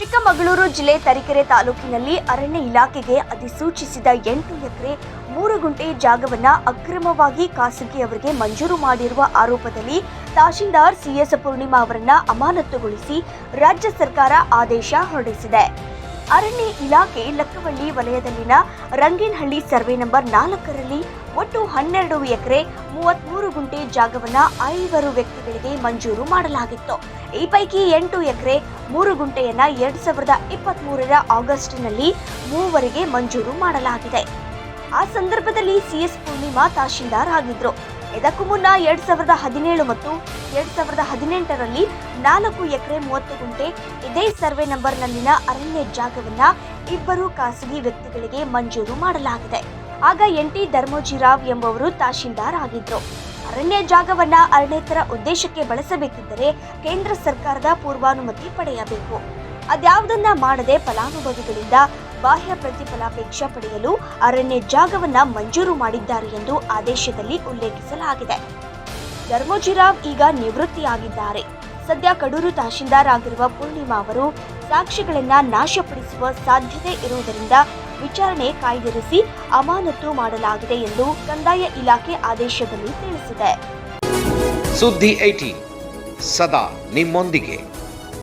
ಚಿಕ್ಕಮಗಳೂರು ಜಿಲ್ಲೆ ತರೀಕೆರೆ ತಾಲೂಕಿನಲ್ಲಿ ಅರಣ್ಯ ಇಲಾಖೆಗೆ ಅಧಿಸೂಚಿಸಿದ ಎಂಟು ಎಕರೆ ಮೂರು ಗುಂಟೆ ಜಾಗವನ್ನ ಅಕ್ರಮವಾಗಿ ಖಾಸಗಿಯವರಿಗೆ ಮಂಜೂರು ಮಾಡಿರುವ ಆರೋಪದಲ್ಲಿ ತಹಶೀಲ್ದಾರ್ ಸಿಎಸ್ ಪೂರ್ಣಿಮಾ ಅವರನ್ನ ಅಮಾನತುಗೊಳಿಸಿ ರಾಜ್ಯ ಸರ್ಕಾರ ಆದೇಶ ಹೊರಡಿಸಿದೆ. ಅರಣ್ಯ ಇಲಾಖೆ ಲಕ್ಕವಳ್ಳಿ ವಲಯದಲ್ಲಿನ ರಂಗೇನಹಳ್ಳಿ ಸರ್ವೆ ನಂಬರ್ ನಾಲ್ಕರಲ್ಲಿ ಒಟ್ಟು ಹನ್ನೆರಡು ಎಕರೆ ಮೂವತ್ಮೂರು ಗುಂಟೆ ಜಾಗವನ್ನ ಐವರು ವ್ಯಕ್ತಿಗಳಿಗೆ ಮಂಜೂರು ಮಾಡಲಾಗಿತ್ತು. ಈ ಪೈಕಿ ಎಂಟು ಎಕರೆ ಮೂರು ಗುಂಟೆಯನ್ನ ಎರಡು ಸಾವಿರದ ಇಪ್ಪತ್ತ್ಮೂರರ ಆಗಸ್ಟ್ನಲ್ಲಿ ಮೂವರಿಗೆ ಮಂಜೂರು ಮಾಡಲಾಗಿದೆ. ಆ ಸಂದರ್ಭದಲ್ಲಿ ಸಿಎಸ್ ಪೂರ್ಣಿಮಾ ತಹಶೀಲ್ದಾರ್ ಆಗಿದ್ರು. ಇದಕ್ಕೂ ಮುನ್ನ ಎರಡ್ ಸಾವಿರದ ಹದಿನೇಳು ಮತ್ತು ಎರಡ್ ಸಾವಿರದ ಹದಿನೆಂಟರಲ್ಲಿ ನಾಲ್ಕು ಎಕರೆ ಮೂವತ್ತು ಗುಂಟೆ ಇದೇ ಸರ್ವೆ ನಂಬರ್ನಲ್ಲಿನ ಅರಣ್ಯ ಜಾಗವನ್ನ ಇಬ್ಬರು ಖಾಸಗಿ ವ್ಯಕ್ತಿಗಳಿಗೆ ಮಂಜೂರು ಮಾಡಲಾಗಿದೆ. ಆಗ ಎನ್ ಟಿ ಧರ್ಮೋಜಿರಾವ್ ಎಂಬುವರು ತಹಶೀಲ್ದಾರ್ ಆಗಿದ್ದರು ಅರಣ್ಯ ಜಾಗವನ್ನ ಅರಣ್ಯೇತರ ಉದ್ದೇಶಕ್ಕೆ ಬಳಸಬೇಕಿದ್ದರೆ ಕೇಂದ್ರ ಸರ್ಕಾರದ ಪೂರ್ವಾನುಮತಿ ಪಡೆಯಬೇಕು. ಅದ್ಯಾವುದನ್ನ ಮಾಡದೆ ಫಲಾನುಭವಿಗಳಿಂದ ಬಾಹ್ಯ ಪ್ರತಿಫಲಾಪೇಕ್ಷ ಪಡೆಯಲು ಅರಣ್ಯ ಜಾಗವನ್ನ ಮಂಜೂರು ಮಾಡಿದ್ದಾರೆ ಎಂದು ಆದೇಶದಲ್ಲಿ ಉಲ್ಲೇಖಿಸಲಾಗಿದೆ. ಧರ್ಮೋಜಿರಾವ್ ಈಗ ನಿವೃತ್ತಿಯಾಗಿದ್ದಾರೆ. ಸದ್ಯ ಕಡೂರು ತಹಶೀಲ್ದಾರ್ ಆಗಿರುವ ಪೂರ್ಣಿಮಾ ಅವರು ಸಾಕ್ಷಿಗಳನ್ನ ನಾಶಪಡಿಸುವ ಸಾಧ್ಯತೆ ಇರುವುದರಿಂದ ವಿಚಾರಣೆ ಕಾಯ್ದಿರಿಸಿ ಅಮಾನತು ಮಾಡಲಾಗಿದೆ ಎಂದು ಕಂದಾಯ ಇಲಾಖೆ ಆದೇಶದಲ್ಲಿ ತಿಳಿಸಿದೆ. ಸುದ್ದಿ ಐಟಿ, ಸದಾ ನಿಮ್ಮೊಂದಿಗೆ.